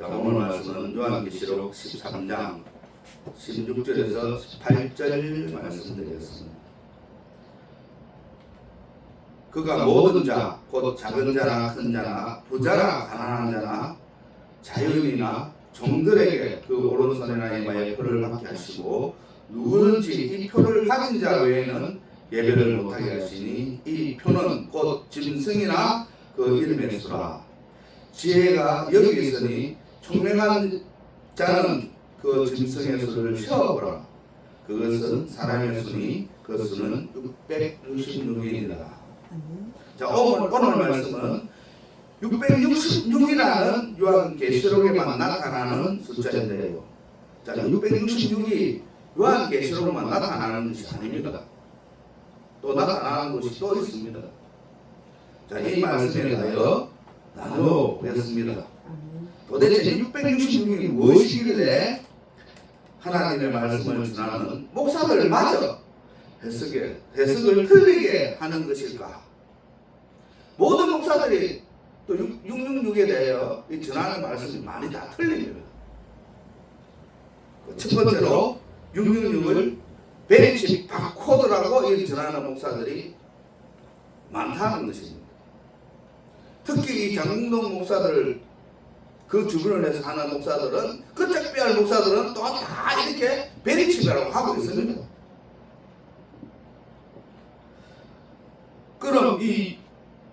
자, 오늘 말씀은 요한계시록 13장 16절에서 18절 말씀드리겠습니다. 그가 모든 자, 곧 작은 자나 큰 자나 부자나 가난한 자나 자유인이나 종들에게 그 오른손이나 이마에 표를 받게 하시고 누구든지 이 표를 가진 자 외에는 예배를 못하게 하시니 이 표는 곧 짐승이나 그 이름의 수라 지혜가 여기 있으니 총명한 자는 그 짐승의 수를 세어보라. 그것은 사람의 수니 그 수는 666이니라 자 오늘, 오늘 말씀은 666이라는 요한 계시록에만 나타나는 숫자인데요. 자 666이 요한 계시록만 나타나는 것이 아닙니다. 또 나타나는 것이 또 있습니다. 자 이 말씀에 대하여 나누어 보겠습니다 도대체 666이 무엇이길래 하나님의 말씀을 전하는 목사들마저 해석에, 해석을 틀리게 하는 것일까? 모든 목사들이 또 666에 대하여 이 전하는 말씀이 많이 다 틀립니다. 그첫 번째로 666을 베리치 바코드라고 이 전하는 목사들이 많다는 것입니다. 특히 이 장롱동 목사들 그 주변을 해서 하는 목사들은 그 특별 목사들은 또 다 이렇게 베리치라고 하고 있습니다. 그럼 이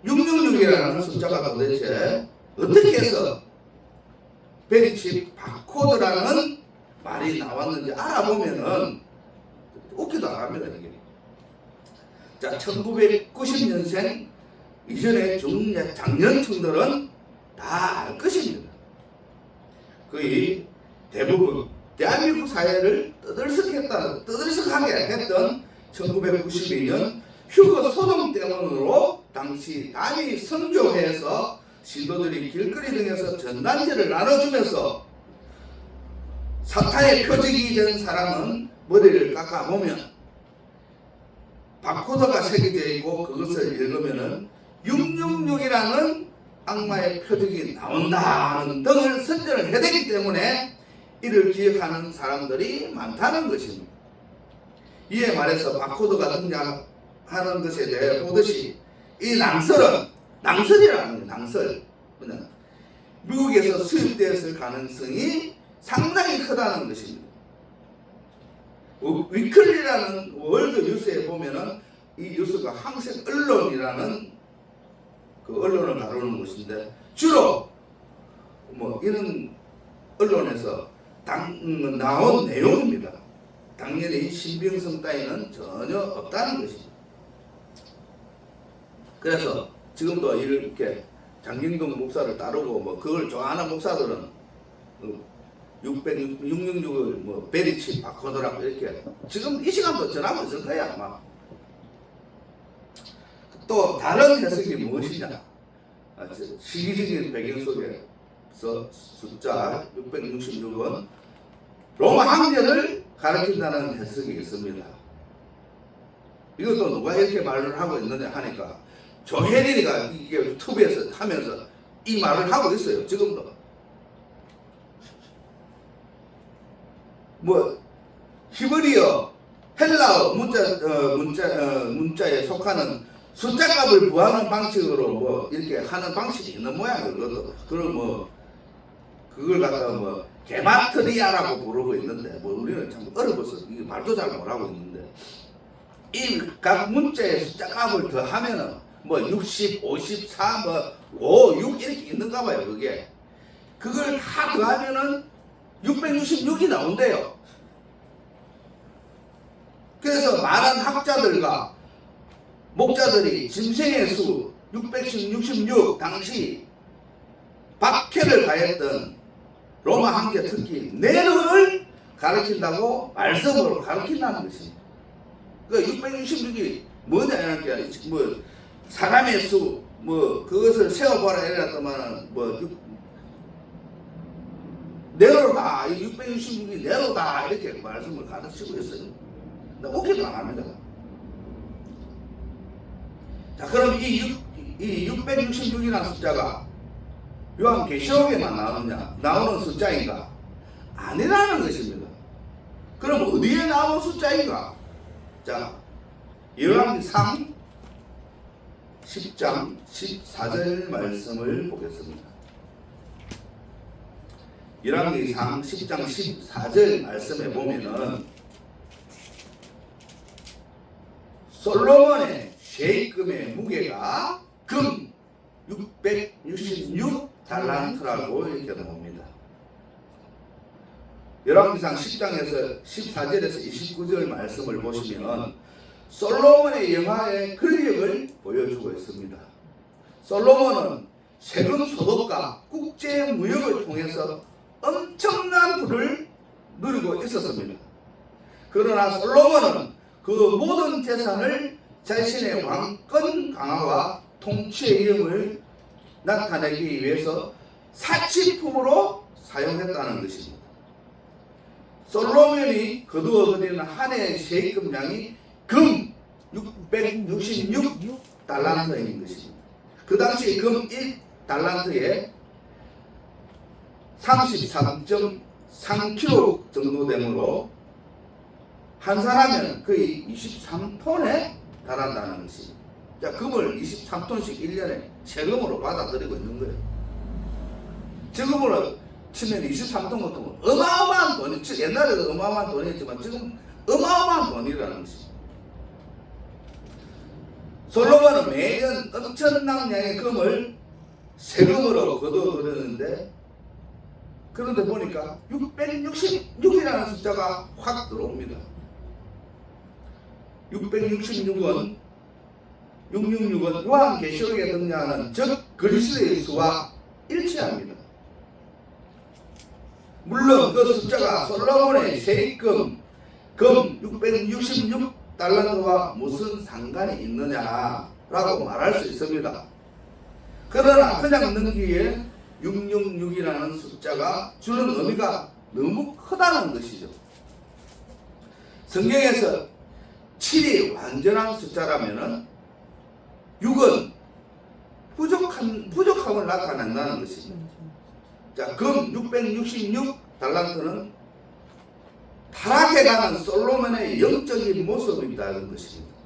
666이라는 숫자가 도대체 어떻게 해서 베리치 바코드라는 말이 나왔는지 알아보면은 웃기도 안 합니다 이게. 자 1990년생 이전에 중년 장년층들은 다 알 것입니다. 거의 대부분 대한민국 사회를 떠들썩했다, 떠들썩하게 했던 1992년 휴거 소동 때문으로 당시 단위 선교회에서 신도들이 길거리 등에서 전단지를 나눠주면서 사탄의 표적이 된 사람은 머리를 깎아보면 바코드가 새겨져 있고 그것을 읽으면은 666이라는 악마의 표적이 나온다는 등을 선전을 해대기 때문에 이를 기억하는 사람들이 많다는 것입니다. 이에 말해서 바코드가 등장하는 것에 대해 보듯이 이 낭설은 낭설이라는 거예요. 낭설. 그냥 미국에서 수입되었을 가능성이 상당히 크다는 것입니다. 어, 위클리라는 월드 뉴스에 보면은 이 뉴스가 항상 언론이라는 그 언론을 다루는 곳인데 주로 뭐 이런 언론에서 당, 음, 나온 내용입니다. 당연히 신빙성 따위는 전혀 없다는 것이죠. 그래서 지금도 이렇게 장경동 목사를 따르고 뭐 그걸 좋아하는 목사들은 600, 666을 뭐 베리치 바코드라고 이렇게 지금 이 시간도 전하고 있을 거야 아마. 또 다른 해석이 무엇이냐? 아, 저 시기적인 배경 속에서 숫자 666은 로마 황제를 가르친다는 해석이 있습니다. 이것도 누가 이렇게 말을 하고 있느냐 하니까 조혜린이가 이게 유튜브에서 하면서 이 말을 하고 있어요. 지금도. 뭐 히브리어, 헬라어 문자 어, 문자 어, 문자에 속하는 숫자값을 구하는 방식으로 뭐 이렇게 하는 방식이 있는 모양이에요. 그것도 그걸 뭐 그걸 갖다가 뭐 게마트리아라고 부르고 있는데 뭐 우리는 참 어려워서 이게 말도 잘 못하고 있는데 이 각 문자의 숫자값을 더하면은 뭐 60, 54, 뭐 5, 6 이렇게 있는가 봐요. 그게 그걸 다 더하면은 666이 나온대요. 그래서 많은 학자들과 목자들이 짐승의 수 666 당시 박해를 가했던 로마 황제 특히 네로를 가르친다고 말씀으로 가르친다는 것입니다. 그 666이 뭐냐 이렇게 뭐 사람의 수 뭐 그것을 세어보라 이랬더만 뭐 육- 네로다 666이 네로다 이렇게 말씀을 가르치고 있어요. 근데 웃기도 안 합니다. 자, 그럼 이, 6, 이 666이라는 숫자가 요한 계시록에만 나오느냐 나오는 숫자인가 아니라는 것입니다. 그럼 어디에 나오는 숫자인가? 자, 열왕기상 10장 14절 말씀을 보겠습니다. 열왕기상 10장 14절 말씀에 보면은 솔로몬의 세금의 무게가 금 666 달란트라고 이렇게 나옵니다. 열왕기상 10장에서 14절에서 29절 말씀을 보시면 솔로몬의 영화의 권력을 보여주고 있습니다. 솔로몬은 세금 소득과 국제 무역을 통해서 엄청난 부를 누리고 있었습니다. 그러나 솔로몬은 그 모든 재산을 자신의 왕권 강화와 통치의 이름을 나타내기 위해서 사치품으로 사용했다는 것입니다. 솔로몬이 거두어들이는 한 해의 세금량이 금 666 달란트인 것입니다. 그 당시 금 1달란트에 33.3kg 정도 되므로 환산하면 거의 23톤에 달한다는 것입니다. 자, 금을 23톤씩 1년에 세금으로 받아들이고 있는 거예요. 지금으로 치면 23톤 같은 건 어마어마한 돈이, 지- 옛날에도 어마어마한 돈이었지만 지금 어마어마한 돈이라는 것입니다. 솔로몬은 매년 엄청난 양의 금을 세금으로 거둬들였는데 그런데 보니까 666이라는 숫자가 확 들어옵니다. 666은 666은 요한계시록에 등장하는 적 그리스도의 수와 일치합니다. 물론 그 숫자가 솔로몬의 세금 금 666 달란트와 무슨 상관이 있느냐라고 말할 수 있습니다. 그러나 그냥 넘기에 666이라는 숫자가 주는 의미가 너무 크다는 것이죠. 성경에서 7이 완전한 숫자라면은 6은 부족한, 부족함을 나타낸다는 것입니다. 자, 금 666 달란트는 타락해가는 솔로몬의 영적인 모습이라는 것입니다.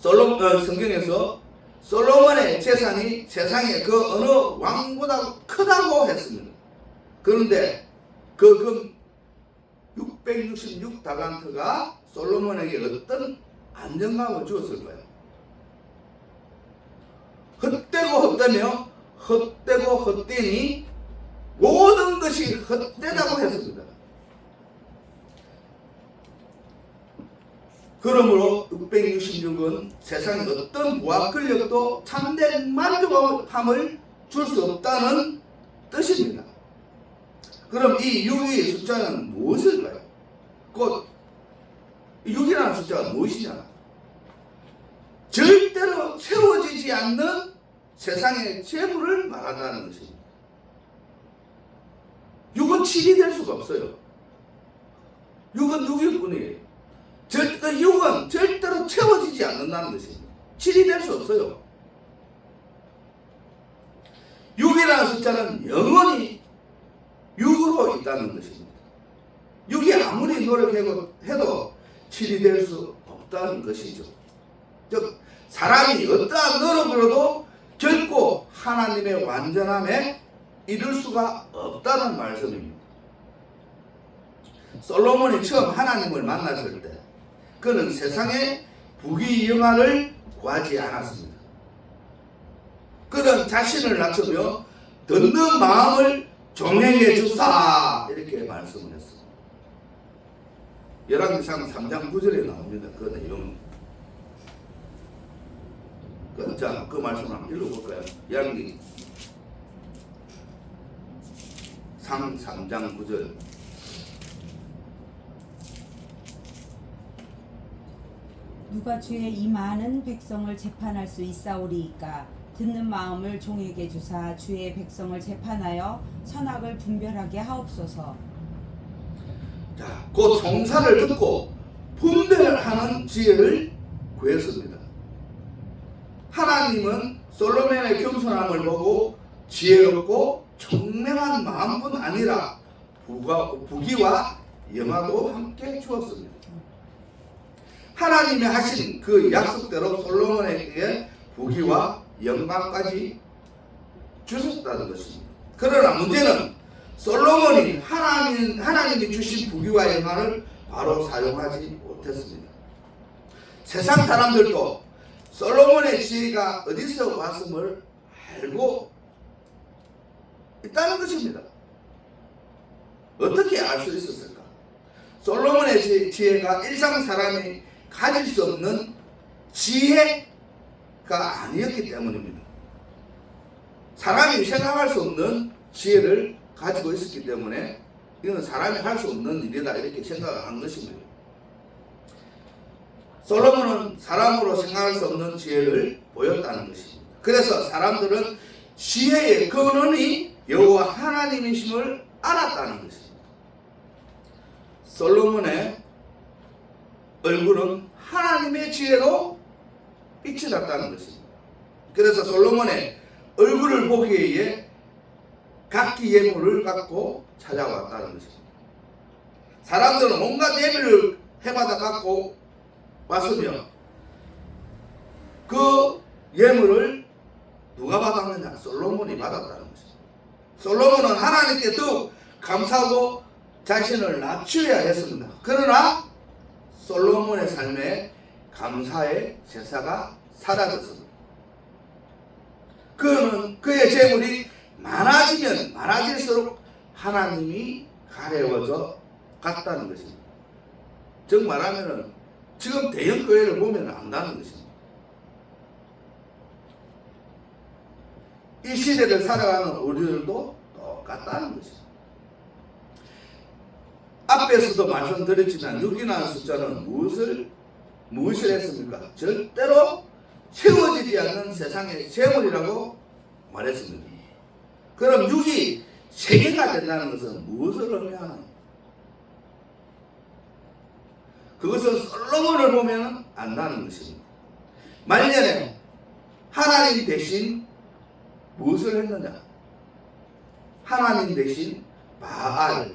솔로 어, 성경에서 솔로몬의 재산이 세상에 그 어느 왕보다 크다고 했습니다. 그런데 그금 666 달란트가 솔로몬에게 어떤 안정감을 주었을까요? 헛되고 헛되며 헛되고 헛되니 모든 것이 헛되다고 했습니다. 그러므로 666은 세상의 어떤 부와 권력도 참된 만족함을 줄 수 없다는 뜻입니다. 그럼 이 6의 숫자는 무엇일까요? 곧 6이라는 숫자가 무엇이냐? 절대로 채워지지 않는 세상의 재물을 말한다는 것입니다. 6은 7이 될 수가 없어요. 6은 6일 뿐이에요. 절, 그 6은 절대로 채워지지 않는다는 것입니다. 7이 될 수 없어요. 6이라는 숫자는 영원히 6으로 있다는 것입니다. 6이 아무리 노력해도 해도 7이 될수 없다는 것이죠. 즉, 사람이 어떠한 노력으로도 결코 하나님의 완전함에 이룰 수가 없다는 말씀입니다. 솔로몬이 처음 하나님을 만났을 때 그는 세상의 부귀영화를 구하지 않았습니다. 그는 자신을 낮추며 듣는 마음을 종행해 주사 이렇게 말씀을. 열왕기상 3장 9절에 나옵니다. 그 내용. 그, 자, 그 말씀 한번 읽어볼까요? 열왕기 상 3장 9절. 누가 주의 이 많은 백성을 재판할 수 있사오리이까 듣는 마음을 종에게 주사 주의 백성을 재판하여 선악을 분별하게 하옵소서 자, 그 송사를 듣고 분별하는 지혜를 구했습니다. 하나님은 솔로몬의 겸손함을 보고 지혜롭고 총명한 마음뿐 아니라 부가, 부귀와 영화도 함께 주었습니다. 하나님이 하신 그 약속대로 솔로몬에게 부귀와 영광까지 주셨다는 것입니다. 그러나 문제는 솔로몬이 하나님, 하나님이 주신 부귀와 영광을 바로 사용하지 못했습니다. 세상 사람들도 솔로몬의 지혜가 어디서 왔음을 알고 있다는 것입니다. 어떻게 알 수 있었을까? 솔로몬의 지- 지혜가 일상 사람이 가질 수 없는 지혜가 아니었기 때문입니다. 사람이 생각할 수 없는 지혜를 가지고 있었기 때문에 이건 사람이 할 수 없는 일이다 이렇게 생각한 것입니다. 솔로몬은 사람으로 생각할 수 없는 지혜를 보였다는 것입니다. 그래서 사람들은 지혜의 근원이 여호와 하나님이심을 알았다는 것입니다. 솔로몬의 얼굴은 하나님의 지혜로 빛이 났다는 것입니다. 그래서 솔로몬의 얼굴을 보기 위해 각기 예물을 갖고 찾아왔다는 것입니다. 사람들은 온갖 예물을 해마다 갖고 왔으며 그 예물을 누가 받았느냐? 솔로몬이 받았다는 것입니다. 솔로몬은 하나님께 더욱 감사하고 자신을 낮추어야 했습니다. 그러나 솔로몬의 삶에 감사의 제사가 사라졌습니다. 그는 그의 재물이 많아지면 많아질수록 하나님이 가려워져 갔다는 것입니다. 즉 말하면은 지금 대형 교회를 보면 안다는 것입니다. 이 시대를 살아가는 우리들도 똑같다는 것입니다. 앞에서도 말씀드렸지만 6이라는 숫자는 무엇을 무엇을 했습니까? 절대로 채워지지 않는 세상의 재물이라고 말했습니다. 그럼 6이 세개가 된다는 것은 무엇을 의미하는? 그것은 솔로몬을 보면 안다는 것입니다. 말년에 하나님 대신 무엇을 했느냐? 하나님 대신 바알,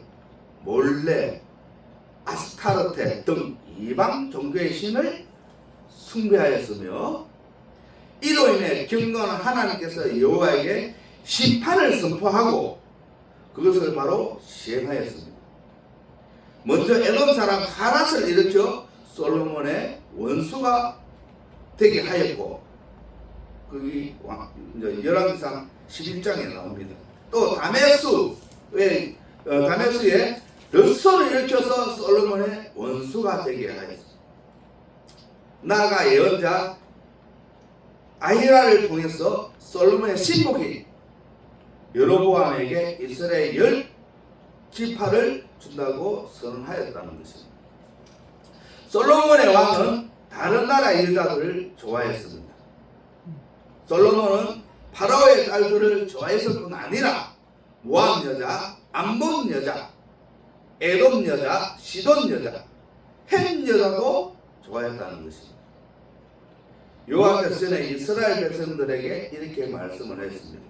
몰레, 아스타르테 등 이방 종교의 신을 숭배하였으며 이로 인해 경건한 하나님께서 여호와에게 심판을 선포하고 그것을 바로 시행하였습니다. 먼저 에돔 사람 하랏을 일으켜 솔로몬의 원수가 되게 하였고 그게 열왕기상 11장에 나옵니다. 또 다메수의 어, 다메수의 르소를 일으켜서 솔로몬의 원수가 되게 하였습니다. 나아가 예언자 아히라를 통해서 솔로몬의 신복이 여로보암에게 이스라엘 열 지파를 준다고 선언하였다는 것입니다. 솔로몬의 왕은 다른 나라 여자들을 좋아했습니다. 솔로몬은 파라오의 딸들을 좋아했을 뿐 아니라 모압 여자, 암몬 여자, 에돔 여자, 시돈 여자, 햄 여자도 좋아했다는 것입니다. 전에 이스라엘 백성들에게 이렇게 말씀을 했습니다.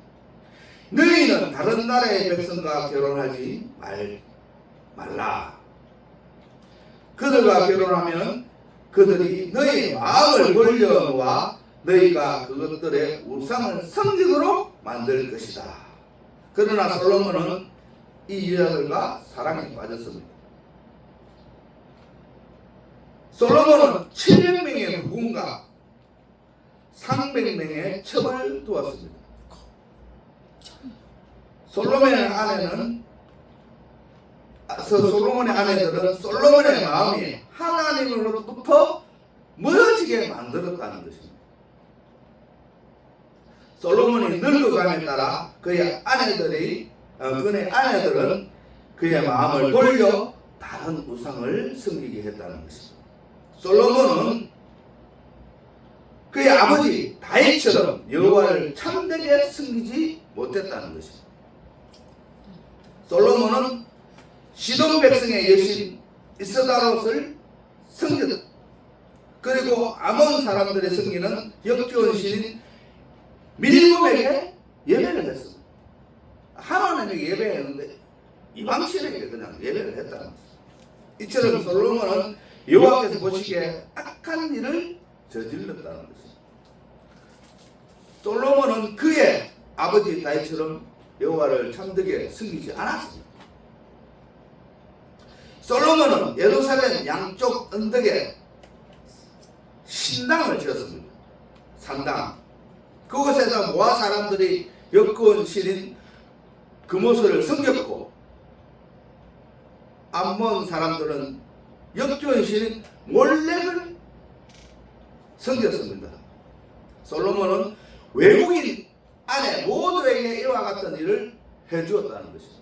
너희는 다른 나라의 백성과 결혼하지 말, 말라. 그들과 결혼하면 그들이 너희 마음을 돌려놓아 너희가 그것들의 우상을 섬기도록 만들 것이다. 그러나 솔로몬은 이 여자들과 사랑에 빠졌습니다. 솔로몬은 700명의 후궁과 300명의 첩을 두었습니다. 솔로몬의 아내는 아, 서- 솔로몬의 아내들은 솔로몬의 마음이 하나님으로부터 멀어지게 만들었다는 것입니다. 솔로몬이 늙어감에 따라 그의 아내들이 어, 그의 아내들은 그의 마음을 돌려 다른 우상을 섬기게 했다는 것입니다. 솔로몬은 그의 아버지 다윗처럼 여호와를 참되게 섬기지 못했다는 것입니다. 솔로몬은 시돈 백성의 여신 이스다롯을 섬겼다. 그리고 아몬 사람들의 섬기는 역겨운 신인 밀림에게 예배를 했습니다. 하나님에게 예배했는데 이방신에게 그냥 예배를 했다는 거죠. 이처럼 솔로몬은 여호와께서 보시기에 악한 일을 저질렀다는 것입니다. 솔로몬은 그의 아버지 다윗처럼 여호와를 참되게 섬기지 않았습니다. 솔로몬은 예루살렘 양쪽 언덕에 신당을 지었습니다. 산당. 그곳에서 모아 사람들이 역거원 신인 금오소를 섬겼고 암몬 사람들은 역교원 신인 몰렉을 섬겼습니다. 솔로몬은 외국인 아내 모두에게 이와 같은 일을 해주었다는 것입니다.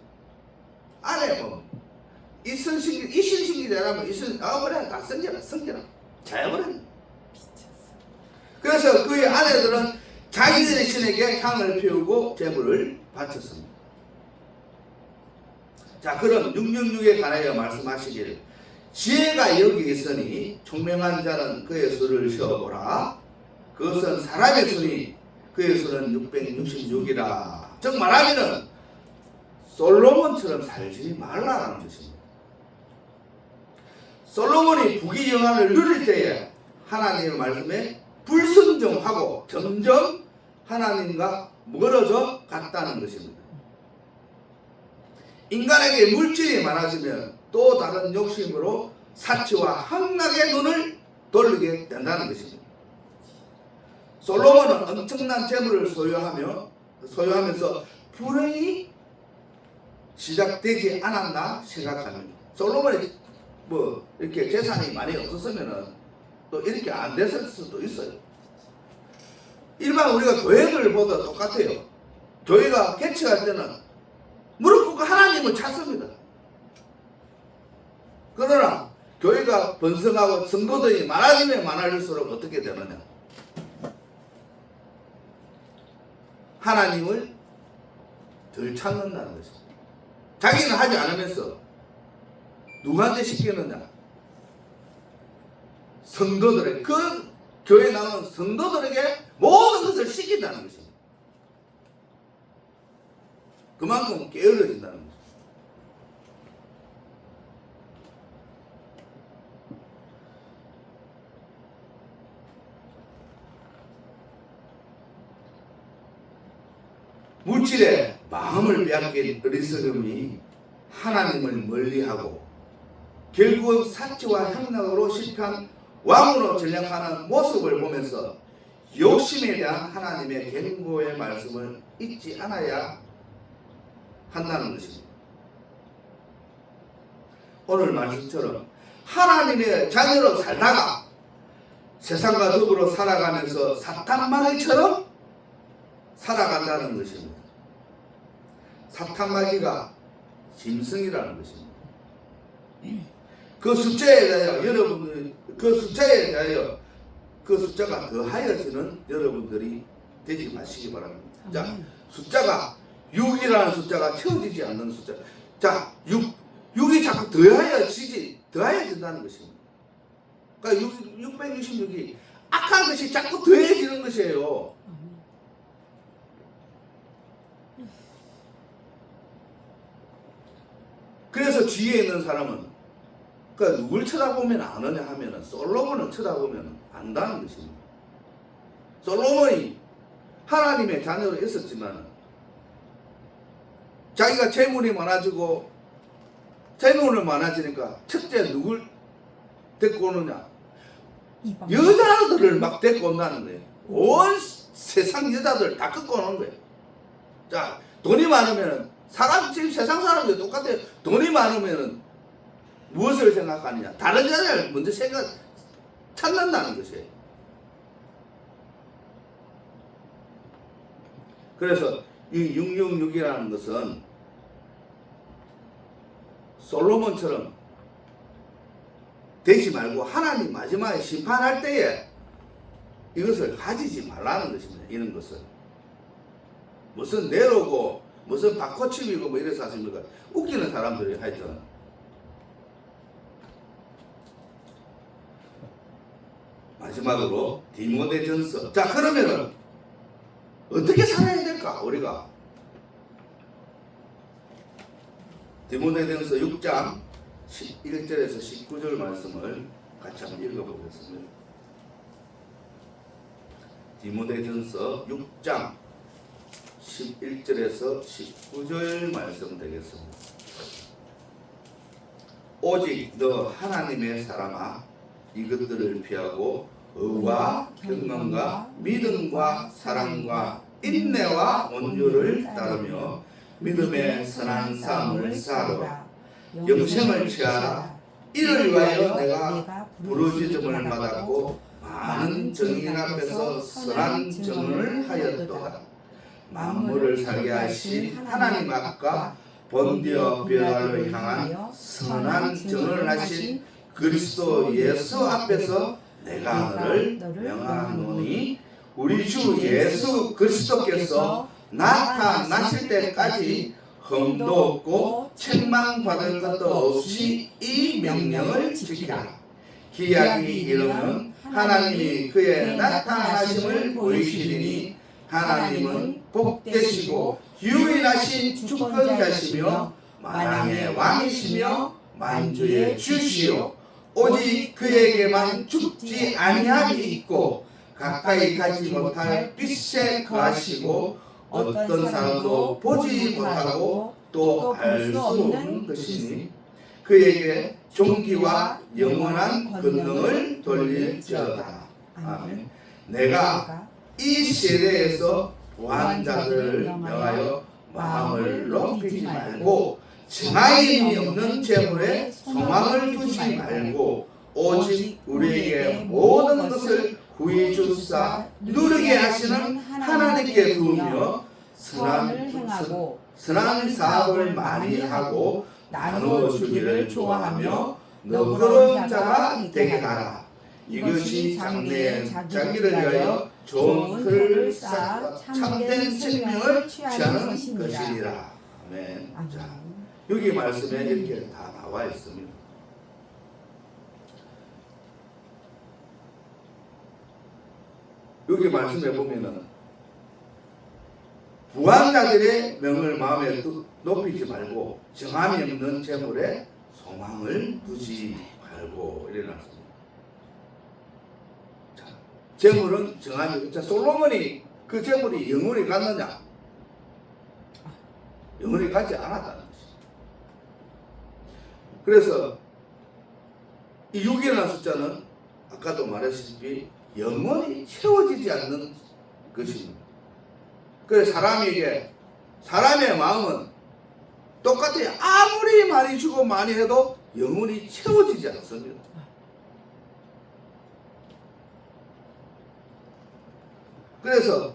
아내 뭐 이순신기 이순신기라면 이순 아 그래 다 섬겨라 섬겨라 자야버려. 그래서 그의 아내들은 자기들의 신에게 향을 피우고 제물을 바쳤습니다. 자, 그럼 666에 관하여 말씀하시길 지혜가 여기 있으니 총명한 자는 그의 수를 세어보라. 그것은 사람의 수니 그의 수는 666이라. 즉 말하면은 솔로몬처럼 살지 말라라는 것입니다. 솔로몬이 부귀 영화를 누릴 때에 하나님의 말씀에 불순종하고 점점 하나님과 멀어져 갔다는 것입니다. 인간에게 물질이 많아지면 또 다른 욕심으로 사치와 향락의 눈을 돌리게 된다는 것입니다. 솔로몬은 엄청난 재물을 소유하며 소유하면서 불행이 시작되지 않았나 생각합니다. 솔로몬이 뭐 이렇게 재산이 많이 없었으면은 또 이렇게 안 됐을 수도 있어요. 일반 우리가 교회들 보다 똑같아요. 교회가 개척할 때는 무릎 꿇고 하나님을 찾습니다. 그러나 교회가 번성하고 성도들이 많아지면 많아질수록 어떻게 되느냐? 하나님을 덜 찾는다는 것입니다. 자기는 하지 않으면서 누구한테 시키느냐? 성도들에게 그 교회 나오는 성도들에게 모든 것을 시킨다는 것입니다. 그만큼 게을러진다는 것입니다. 물질에 빼앗긴 어리석음이 하나님을 멀리하고 결국 사치와 향락으로 실패한 왕으로 전략하는 모습을 보면서 욕심에 대한 하나님의 경고의 말씀을 잊지 않아야 한다는 것입니다. 오늘 말씀처럼 하나님의 자녀로 살다가 세상과 더불어 살아가면서 사탄 마귀처럼 살아간다는 것입니다. 사탄마귀가 짐승이라는 것입니다. 그 숫자에 대하여 여러분들 그 숫자에 대하여 그 숫자가 더하여지는 여러분들이 되지 마시기 바랍니다. 자, 숫자가 6이라는 숫자가 채워지지 않는 숫자. 자, 6, 6이 자꾸 더하여지지, 더하여진다는 것입니다. 그러니까 6, 666이 악한 것이 자꾸 더해지는 것이에요. 그래서 뒤에 있는 사람은 그러니까 누굴 쳐다보면 아느냐 하면은 솔로몬을 쳐다보면 안다는 것입니다. 솔로몬이 하나님의 자녀로 있었지만 자기가 재물이 많아지고 재물이 많아지니까 첫째 누굴 데리고 오느냐 여자들을 막 데리고 온다는 거예요. 온 세상 여자들 다 끌고 오는 거예요. 자 돈이 많으면 사람 지금 세상 사람들 똑같아요. 돈이 많으면 무엇을 생각하느냐? 다른 여자를 먼저 생각 찾는다는 것이에요. 그래서 이 666이라는 것은 솔로몬처럼 되지 말고 하나님 마지막에 심판할 때에 이것을 가지지 말라는 것입니다. 이런 것을. 무슨 내로고 무슨 바코칩이고 뭐 이래서 하십니까? 웃기는 사람들이 하여튼. 마지막으로 디모데전서. 자 그러면은 어떻게 살아야 될까 우리가 디모데전서 6장 11절에서 19절 말씀을 같이 한번 읽어보겠습니다. 디모데전서 6장 11절에서 19절 말씀 되겠습니다. 오직 너 하나님의 사람아 이것들을 피하고 의와 경건과 믿음과 사랑과 인내와 온유를 따르며 믿음의 선한 삶을 살아 영생을 취하라. 이를 위하여 내가 부르짖음을 받았고 많은 정인 앞에서 선한 증언을 하였도다. 만물을 살게 하신 하나님 앞과 본디어 비라를 향한 선한 증언을 하신 그리스도 예수 앞에서 내가 너를 명하노니 우리 주 예수 그리스도께서 나타나실 때까지 흠도 없고 책망받을 것도 없이 이 명령을 지키라. 기약이 이르면 하나님이 그의 나타나심을 보이시리니 하나님은 복되시고 유일하신 주권자시며 만왕의 왕이시며 만주의 주시오 오직 그에게만 죽지 아니함이 있고 가까이 가지 못할 빛에 거하시고 어떤 사람도 보지 못하고 또 알 수 없는 것이니 그에게 종기와 영원한 권능을 돌릴지어다. 아멘. 내가 이 세대에서 부한자들을 명하여 마음을 높이지 말고 정하임이 없는 재물에 소망을 두지 말고 오직 우리에게 모든 것을 구해 주사 누리게 하시는 하나님께 두며 선한 행하고 선한 사업을 많이 하고 나누어 주기를 좋아하며 너그러운 자가 되게 하라. 이것이 장래에 자기를 위하여 좋은 틀을 쌓아 참된 생명을 취하는 것이니라. 아멘. 자, 아멘. 여기 말씀에 이렇게 다 나와 있습니다. 여기 말씀에 보면은 부왕자들의 명을 마음에 두- 높이지 말고 정함이 없는 재물에 소망을 두지 말고 이래놨습니다. 자, 재물은 정함이 자 솔로몬이 그 재물이 영원히 갔느냐? 영원히 가지 않았다는 것이. 그래서 이 6이라는 숫자는 아까도 말했듯이 영원히 채워지지 않는 것입니다. 그래서 사람에게 사람의 마음은 똑같아요. 아무리 많이 주고 많이 해도 영원히 채워지지 않습니다. 그래서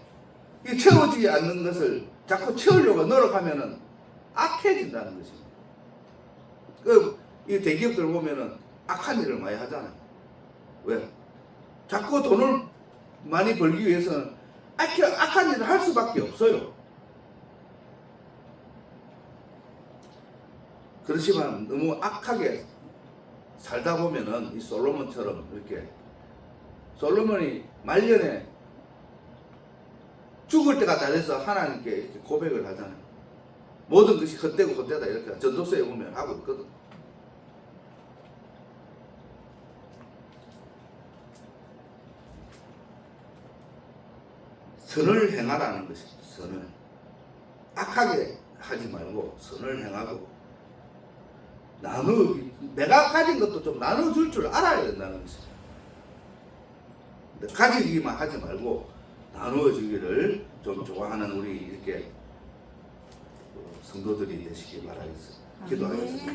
이 채워지지 않는 것을 자꾸 채우려고 노력하면은 악해진다는 것입니다. 그, 이 대기업들 보면은 악한 일을 많이 하잖아요. 왜? 자꾸 돈을 많이 벌기 위해서는 악해, 악한 일을 할 수밖에 없어요. 그렇지만 너무 악하게 살다 보면은 이 솔로몬처럼 이렇게 솔로몬이 말년에 죽을 때가 다 돼서 하나님께 고백을 하잖아요. 모든 것이 헛되고 헛되다 이렇게 전도서에 보면 하고 있거든. 선을 행하라는 것입니다. 선을 악하게 하지 말고 선을 행하고 나누 내가 가진 것도 좀 나눠줄 줄 알아야 된다는. 근데 가지기만 하지 말고 나누어 주기를 좀 좋아하는 우리 이렇게 성도들이 되시기 바라겠습니다. 기도하겠습니다.